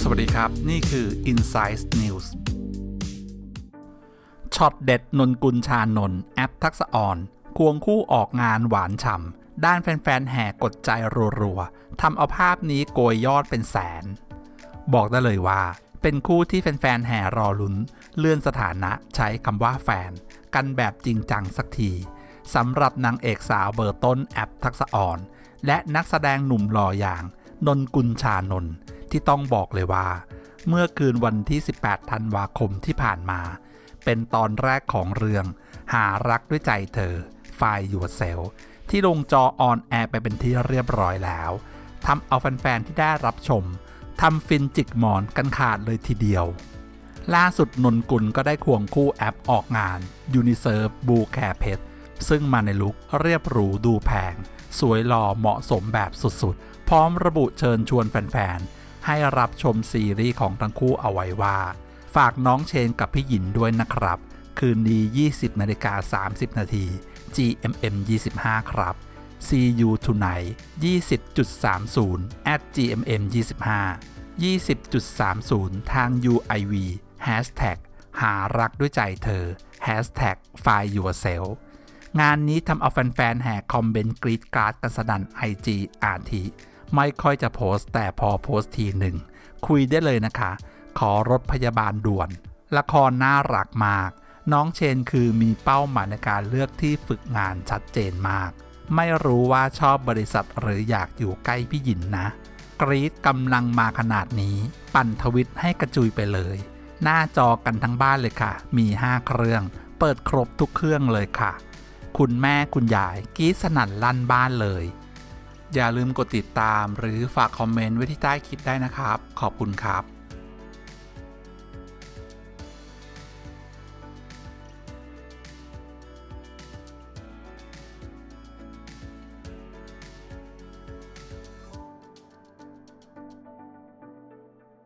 สวัสดีครับ นี่คือ Insight News ช็อตเด็ดนนกุลชานนแอปทักษอ่อน ควงคู่ออกงานหวานฉ่ำ ด้านแฟน ๆ แห่กดใจรัว ๆ ทำเอาภาพนี้โกยยอดเป็นแสน บอกได้เลยว่า เป็นคู่ที่แฟน ๆ แห่รอลุ้น เลื่อนสถานะใช้คำว่าแฟน กันแบบจริงจังสักที สำหรับนางเอกสาวเบอร์ต้นแอปทักษะอ่อน และนักแสดงหนุ่มหล่ออย่างนนกุลชานนท์ที่ต้องบอกเลยว่า เมื่อคืนวันที่ 18 ธันวาคมที่ผ่านมา เป็นตอนแรกของเรื่อง หารักด้วยใจเธอไฟยูเซลที่ลงจอออนแอร์ไปเป็นที่เรียบร้อยแล้วทำเอาแฟนๆที่ได้รับชมทำฟินจิกหมอนกันขาดเลยทีเดียว ล่าสุดนนกุลก็ได้ควงคู่แอปออกงาน Uniserve บูแคร์เพช ซึ่งมาในลุคเรียบหรูดูแพง สวยหล่อเหมาะสมแบบสุดๆ พร้อมระบุเชิญชวนแฟนๆ ให้รับชมซีรีส์ของทั้งคู่เอาไว้ว่า ฝากน้องเชนกับพี่หยินด้วยนะครับ คืนนี้ 20นาฬิกา30 นาที GMM 25 ครับ See you tonight 20.30 at GMM 25 20.30 ทาง UIV Hashtag หารักด้วยใจเธอ Hashtag Find Yourself งานนี้ทำเอาแฟน ๆ แห่คอมเมนต์กรีดกราดกันสนั่น IG อ่าทีไม่ค่อยจะโพสต์ แต่พอโพสต์ทีหนึ่ง คุยได้เลยนะคะ ขอรถพยาบาลด่วน ละครน่ารักมาก น้องเชนคือมีเป้าหมายในการเลือกที่ฝึกงานชัดเจนมาก ไม่รู้ว่าชอบบริษัทหรืออยากอยู่ใกล้พี่หยินนะ กรีดกำลังมาขนาดนี้ ปั่นทวิตให้กระจุยไปเลย หน้าจอกันทั้งบ้านเลยค่ะ มี 5 เครื่อง เปิดครบทุกเครื่องเลยค่ะ คุณแม่คุณยายกรีดสนั่นลั่นบ้านเลย อย่าลืมกดติดตามหรือฝากคอมเมนต์ไว้ที่ใต้คลิปได้นะครับ ขอบคุณครับ